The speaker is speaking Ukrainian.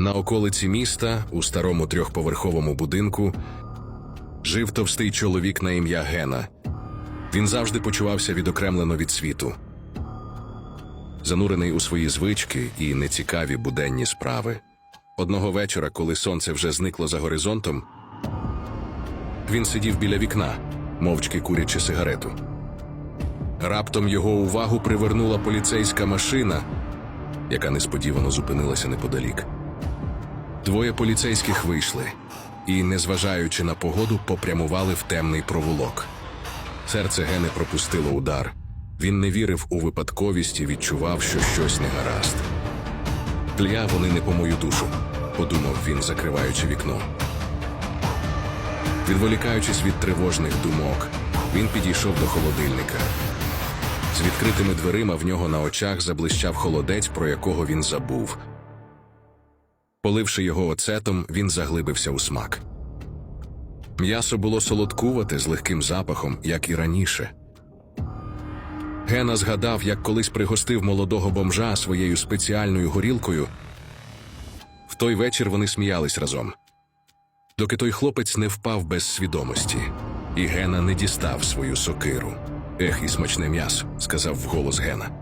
На околиці міста, у старому трьохповерховому будинку, жив товстий чоловік на ім'я Гена. Він завжди почувався відокремлено від світу, занурений у свої звички і нецікаві буденні справи. Одного вечора, коли сонце вже зникло за горизонтом, він сидів біля вікна, мовчки курячи сигарету. Раптом його увагу привернула поліцейська машина, яка несподівано зупинилася неподалік. Двоє поліцейських вийшли і, незважаючи на погоду, попрямували в темний провулок. Серце Гени пропустило удар. Він не вірив у випадковість і відчував, що щось не гаразд. Тля вони не по мою душу, подумав він, закриваючи вікно. Відволікаючись від тривожних думок, він підійшов до холодильника. З відкритими дверима в нього на очах заблищав холодець, про якого він забув. Поливши його оцетом, він заглибився у смак. М'ясо було солодкувате з легким запахом, як і раніше. Гена згадав, як колись пригостив молодого бомжа своєю спеціальною горілкою. В той вечір вони сміялись разом. Доки той хлопець не впав без свідомості, і Гена не дістав свою сокиру. Ех, і смачне м'ясо, сказав вголос Гена.